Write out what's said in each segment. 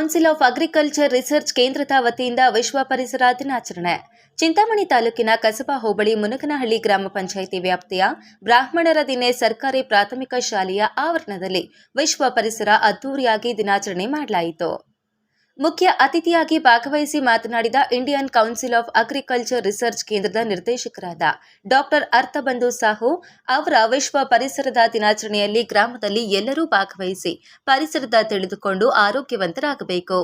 Council of agriculture research ಕೇಂದ್ರದ ವತಿಯಿಂದ ವಿಶ್ವ ಪರಿಸರ ದಿನಾಚರಣೆ. ಚಿಂತಾಮಣಿ ತಾಲೂಕಿನ ಕಸಬಾ ಹೋಬಳಿ ಮುನಕನಹಳ್ಳಿ ಗ್ರಾಮ ಪಂಚಾಯಿತಿ ವ್ಯಾಪ್ತಿಯ ಬ್ರಾಹ್ಮಣರ ದಿನೆ ಸರ್ಕಾರಿ ಪ್ರಾಥಮಿಕ ಶಾಲೆಯ ಆವರಣದಲ್ಲಿ ವಿಶ್ವ ಪರಿಸರ ಅದ್ದೂರಿಯಾಗಿ ದಿನಾಚರಣೆ ಮಾಡಲಾಯಿತು. ಮುಖ್ಯ ಅತಿಥಿಯಾಗಿ ಭಾಗವಹಿಸಿ ಮಾತನಾಡಿದ Indian council of agriculture research ಕೇಂದ್ರದ ನಿರ್ದೇಶಕರಾದ ಡಾಕ್ಟರ್ ಅರ್ಥಬಂಧು ಸಾಹು ಅವರ ವಿಶ್ವ ಪರಿಸರದ ದಿನಾಚರಣೆಯಲ್ಲಿ ಗ್ರಾಮದಲ್ಲಿ ಎಲ್ಲರೂ ಭಾಗವಹಿಸಿ ಪರಿಸರದ ತಿಳಿದುಕೊಂಡು ಆರೋಗ್ಯವಂತರಾಗಬೇಕು.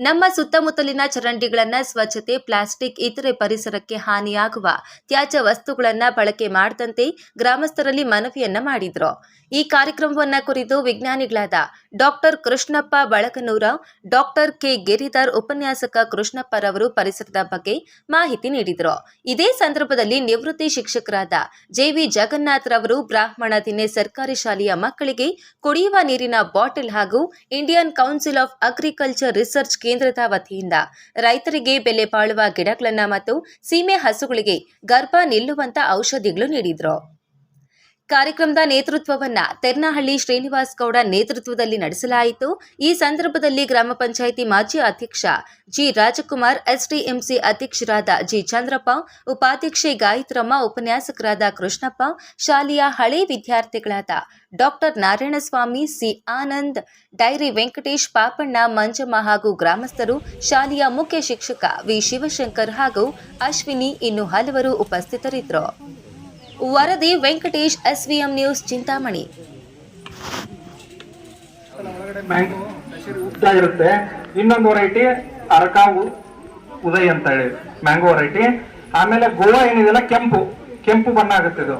ನಮ್ಮ ಸುತ್ತಮುತ್ತಲಿನ ಚರಂಡಿಗಳನ್ನ ಸ್ವಚ್ಛತೆ, ಪ್ಲಾಸ್ಟಿಕ್, ಇತರೆ ಪರಿಸರಕ್ಕೆ ಹಾನಿಯಾಗುವ ತ್ಯಾಜ್ಯ ವಸ್ತುಗಳನ್ನ ಬಳಕೆ ಮಾಡದಂತೆ ಗ್ರಾಮಸ್ಥರಲ್ಲಿ ಮನವಿಯನ್ನ ಮಾಡಿದ್ರು. ಈ ಕಾರ್ಯಕ್ರಮವನ್ನ ಕುರಿತು ವಿಜ್ಞಾನಿಗಳಾದ doctor Krishnappa Balakanur doctor K Giridhar ಉಪನ್ಯಾಸಕ ಕೃಷ್ಣಪ್ಪರವರು ಪರಿಸರದ ಬಗ್ಗೆ ಮಾಹಿತಿ ನೀಡಿದರು. ಇದೇ ಸಂದರ್ಭದಲ್ಲಿ ನಿವೃತ್ತಿ ಶಿಕ್ಷಕರಾದ ಜೆವಿ ಜಗನ್ನಾಥ್ ರವರು ಬ್ರಾಹ್ಮಣ ದಿನೆ ಸರ್ಕಾರಿ ಶಾಲೆಯ ಮಕ್ಕಳಿಗೆ ಕುಡಿಯುವ ನೀರಿನ ಬಾಟಲ್ ಹಾಗೂ Indian council of agriculture research ಕೇಂದ್ರದ ವತಿಯಿಂದ ರೈತರಿಗೆ ಬೆಲೆ ಬಾಳುವ ಗಿಡಗಳನ್ನ ಮತ್ತು ಸೀಮೆ ಹಸುಗಳಿಗೆ ಗರ್ಭ ನಿಲ್ಲುವಂತ ಔಷಧಿಗಳು ನೀಡಿದ್ರು. ಕಾರ್ಯಕ್ರಮದ ನೇತೃತ್ವವನ್ನ ತೆರ್ನಹಳ್ಳಿ ಶ್ರೀನಿವಾಸ್ ಗೌಡ ನೇತೃತ್ವದಲ್ಲಿ ನಡೆಸಲಾಯಿತು. ಈ ಸಂದರ್ಭದಲ್ಲಿ ಗ್ರಾಮ ಪಂಚಾಯಿತಿ ಮಾಜಿ ಅಧ್ಯಕ್ಷ ಜಿ ರಾಜಕುಮಾರ್, ಎಸ್ಡಿಎಂಸಿ ಅಧ್ಯಕ್ಷರಾದ ಜಿ ಚಂದ್ರಪ್ಪ, ಉಪಾಧ್ಯಕ್ಷೆ ಗಾಯತ್ರಮ್ಮ ಉಪನ್ಯಾಸಕರಾದ ಕೃಷ್ಣಪ್ಪ, ಶಾಲೆಯ ಹಳೆ ವಿದ್ಯಾರ್ಥಿಗಳಾದ doctor Narayanaswamy, C Anand, dairy Venkatesh Papanna, Manjamma ಹಾಗೂ ಗ್ರಾಮಸ್ಥರು, ಶಾಲೆಯ ಮುಖ್ಯ ಶಿಕ್ಷಕ ವಿ ಶಿವಶಂಕರ್ ಹಾಗೂ ಅಶ್ವಿನಿ ಇನ್ನು ಹಲವರು ಉಪಸ್ಥಿತರಿದ್ದರು. ವರದಿ ವೆಂಕಟೇಶ್, ಎಸ್ವಿಎಂ ನ್ಯೂಸ್, ಚಿಂತಾಮಣಿ. ಇರುತ್ತೆ. ಇನ್ನೊಂದು ವೆರೈಟಿ ಅರಕಾವು ಉದಯ್ ಅಂತ ಹೇಳಿ, ಮ್ಯಾಂಗೋ ವೆರೈಟಿ ಆಮೇಲೆ ಗೋವಾ ಏನಿದೆಲ್ಲ ಕೆಂಪು. ಕೆಂಪು ಬಣ್ಣ ಆಗುತ್ತೆ ಇದು.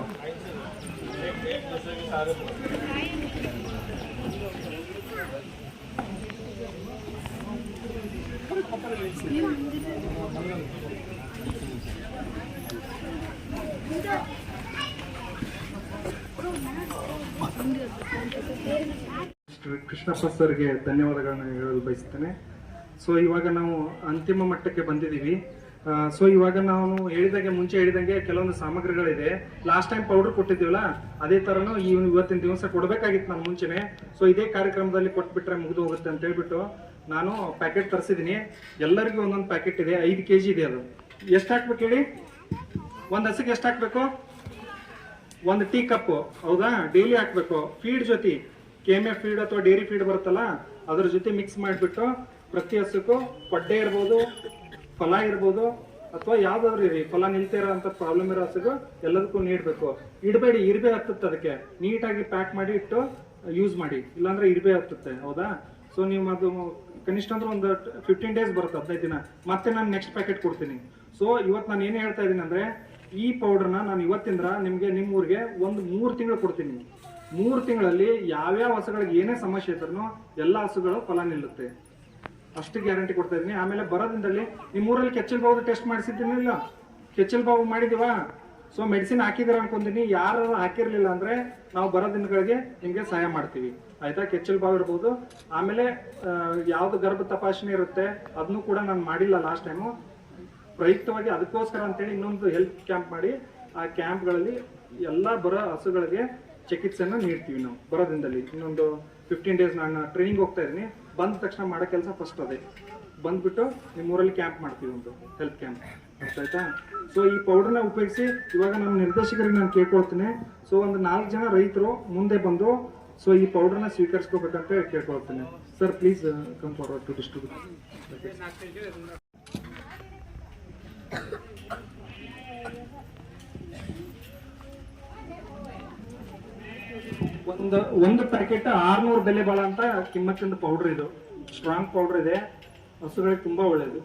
ಕೃಷ್ಣಪ್ಪ ಸರ್ಗೆ ಧನ್ಯವಾದಗಳನ್ನ ಹೇಳಲು ಬಯಸ್ತೇನೆ ಸೊ ಇವಾಗ ನಾವು ಅಂತಿಮ ಮಟ್ಟಕ್ಕೆ ಬಂದಿದ್ದೀವಿ. ಸೊ ಇವಾಗ ನಾವು ಹೇಳಿದಂಗೆ ಮುಂಚೆ ಹೇಳಿದಂಗೆ ಕೆಲವೊಂದು ಸಾಮಗ್ರಿಗಳಿದೆ. ಲಾಸ್ಟ್ ಟೈಮ್ ಪೌಡರ್ ಕೊಟ್ಟಿದ್ದೀವಲ್ಲ, ಅದೇ ಥರನೂ ಈ ಇವತ್ತಿನ ದಿವಸ ಕೊಡಬೇಕಾಗಿತ್ತು ನಾನು ಮುಂಚೆನೆ. ಸೊ ಇದೇ ಕಾರ್ಯಕ್ರಮದಲ್ಲಿ ಕೊಟ್ಬಿಟ್ರೆ ಮುಗಿದು ಹೋಗುತ್ತೆ ಅಂತ ಹೇಳ್ಬಿಟ್ಟು ನಾನು ಪ್ಯಾಕೆಟ್ ತರಿಸಿದ್ದೀನಿ. ಎಲ್ಲರಿಗೂ ಒಂದೊಂದು ಪ್ಯಾಕೆಟ್ ಇದೆ. ಐದು ಕೆ ಜಿ ಇದೆ ಅದು. ಎಷ್ಟು ಹಾಕ್ಬೇಕು ಹೇಳಿ? ಒಂದು ಹಸಿಗೆ ಎಷ್ಟು ಹಾಕ್ಬೇಕು? ಒಂದು ಟೀ ಕಪ್ ಹೌದಾ? ಡೈಲಿ ಹಾಕ್ಬೇಕು. ಫೀಡ್ ಜೊತೆ ಕೆ ಎಂ ಎಫ್ ಫೀಡ್ ಅಥವಾ ಡೈರಿ ಫೀಡ್ ಬರುತ್ತಲ್ಲ, ಅದ್ರ ಜೊತೆ ಮಿಕ್ಸ್ ಮಾಡಿಬಿಟ್ಟು ಪ್ರತಿ ಹಸುಕ್ಕೂ ಪಡ್ಡೆ ಇರ್ಬೋದು, ಫಲ ಇರ್ಬೋದು, ಅಥವಾ ಯಾವ್ದಾದ್ರು ಇರಿ, ಫಲ ನಿಲ್ತಾ ಇರೋಂಥ ಪ್ರಾಬ್ಲಮ್ ಇರೋ ಹಸುಗೂ ಎಲ್ಲದಕ್ಕೂ ನೀಡಬೇಕು. ಇಡಬೇಡಿ, ಇರ್ಬೆ ಹತ್ತುತ್ತೆ ಅದಕ್ಕೆ. ನೀಟಾಗಿ ಪ್ಯಾಕ್ ಮಾಡಿ ಇಟ್ಟು ಯೂಸ್ ಮಾಡಿ. ಇಲ್ಲಾಂದ್ರೆ ಇರ್ಬೆ ಹತ್ತುತ್ತೆ ಹೌದಾ? ಸೊ ನೀವು ಅದು ಕನಿಷ್ಠ ಅಂದ್ರೆ ಒಂದು ಫಿಫ್ಟೀನ್ ಡೇಸ್ ಬರುತ್ತೆ ಹದಿನೈದು ದಿನ. ಮತ್ತೆ ನಾನು ನೆಕ್ಸ್ಟ್ ಪ್ಯಾಕೆಟ್ ಕೊಡ್ತೀನಿ. ಸೊ ಇವತ್ತು ನಾನು ಏನು ಹೇಳ್ತಾ ಇದ್ದೀನಿ ಅಂದ್ರೆ ಈ ಪೌಡರ್ನ ನಾನು ಇವತ್ತಿಂದ ನಿಮಗೆ ನಿಮ್ಮ ಊರಿಗೆ ಒಂದು ಮೂರು ತಿಂಗಳು ಕೊಡ್ತೀನಿ. ಮೂರು ತಿಂಗಳಲ್ಲಿ ಯಾವ್ಯಾವ ಹಸುಗಳಿಗೆ ಏನೇ ಸಮಸ್ಯೆ ಇದ್ರೂ ಎಲ್ಲ ಹಸುಗಳು ಫಲ ನಿಲ್ಲುತ್ತೆ. ಅಷ್ಟು ಗ್ಯಾರಂಟಿ ಕೊಡ್ತಾ ಇದ್ದೀನಿ. ಆಮೇಲೆ ಬರೋದ್ರಿಂದಲ್ಲಿ ನಿಮ್ಮ ಊರಲ್ಲಿ ಕೆಚ್ಚಲ್ ಬಾವು ಟೆಸ್ಟ್ ಮಾಡಿಸಿದ್ದೀನಿಲ್ಲ ಕೆಚ್ಚಲ್ ಬಾವು ಮಾಡಿದೀವಾ? ಸೊ ಮೆಡಿಸಿನ್ ಹಾಕಿದಾರ ಅನ್ಕೊಂತೀನಿ. ಯಾರು ಹಾಕಿರ್ಲಿಲ್ಲ ಅಂದ್ರೆ ನಾವು ಬರೋ ದಿನಗಳಿಗೆ ನಿಮಗೆ ಸಹಾಯ ಮಾಡ್ತೀವಿ. ಆಯ್ತಾ? ಕೆಚ್ಚಲ್ ಬಾವು ಇರ್ಬೋದು. ಆಮೇಲೆ ಯಾವ್ದು ಗರ್ಭ ತಪಾಸಣೆ ಇರುತ್ತೆ ಅದನ್ನು ಕೂಡ ನಾನು ಮಾಡಿಲ್ಲ ಲಾಸ್ಟ್ ಟೈಮು ಪ್ರಯುಕ್ತವಾಗಿ ಅದಕ್ಕೋಸ್ಕರ ಅಂತೇಳಿ ಇನ್ನೊಂದು ಹೆಲ್ತ್ ಕ್ಯಾಂಪ್ ಮಾಡಿ, ಆ ಕ್ಯಾಂಪ್ಗಳಲ್ಲಿ ಎಲ್ಲ ಬರೋ ಹಸುಗಳಿಗೆ ಚಿಕಿತ್ಸೆಯನ್ನು ನೀಡ್ತೀವಿ ನಾವು ಬರೋದಿಂದಲ್ಲಿ ಇನ್ನೊಂದು ಫಿಫ್ಟೀನ್ ಡೇಸ್ ನಾನು ಟ್ರೈನಿಂಗ್ ಹೋಗ್ತಾ ಇದ್ದೀನಿ. ಬಂದ ತಕ್ಷಣ ಮಾಡೋ ಕೆಲಸ ಫಸ್ಟ್ ಅದೇ. ಬಂದ್ಬಿಟ್ಟು ನಿಮ್ಮೂರಲ್ಲಿ ಕ್ಯಾಂಪ್ ಮಾಡ್ತೀವಿ ಒಂದು ಹೆಲ್ತ್ ಕ್ಯಾಂಪ್ ಆಯ್ತಾ ಸೊ ಈ ಪೌಡರ್ನ ಉಪಯೋಗಿಸಿ ಇವಾಗ ನಮ್ಮ ನಿರ್ದೇಶಕರಿಗೆ ನಾನು ಕೇಳ್ಕೊಳ್ತೀನಿ. ಸೊ ಒಂದು ನಾಲ್ಕು ಜನ ರೈತರು ಮುಂದೆ ಬಂದು ಸೊ ಈ ಪೌಡರ್ನ ಸ್ವೀಕರಿಸ್ಕೋಬೇಕಂತ ಕೇಳ್ಕೊಳ್ತೀನಿ. Sir please forward to distribute ಒಂದು ಒಂದು ಪ್ಯಾಕೆಟ್ ಆರ್ನೂರು ಬೆಲೆ ಬಾಳ ಅಂತ ಕಿಮ್ಮತ್ತಿಂದ ಪೌಡರ್ ಇದು. ಸ್ಟ್ರಾಂಗ್ ಪೌಡರ್ ಇದೆ. ಹಸುಗಳಿಗೆ ತುಂಬಾ ಒಳ್ಳೇದು.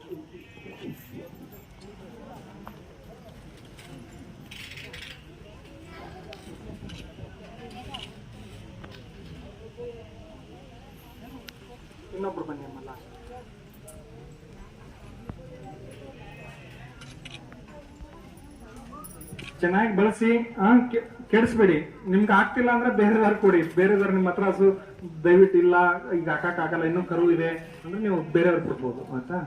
ಇನ್ನೊಬ್ರು ಬನ್ನಿ ಅಮ್ಮ ಚೆನ್ನಾಗಿ ಬಳಸಿ ಕೆಡಿಸ್ಬೇಡಿ. ನಿಮ್ಗೆ ಆಗ್ತಿಲ್ಲ ಅಂದ್ರೆ ಬೇರೆದವ್ರು ಕೊಡಿ. ಬೇರೆದವ್ರು ನಿಮ್ಮ ಹತ್ರ ಹಸು, ದಯವಿಟ್ಟು ಇಲ್ಲ, ಈಗ ಹಾಕಕ್ಕಾಗಲ್ಲ, ಇನ್ನೂ ಕರು ಇದೆ ಅಂದ್ರೆ ನೀವು ಬೇರೆಯವ್ರಿಗೆ ಕೊಡ್ಬೋದು, ಆಯ್ತಾ?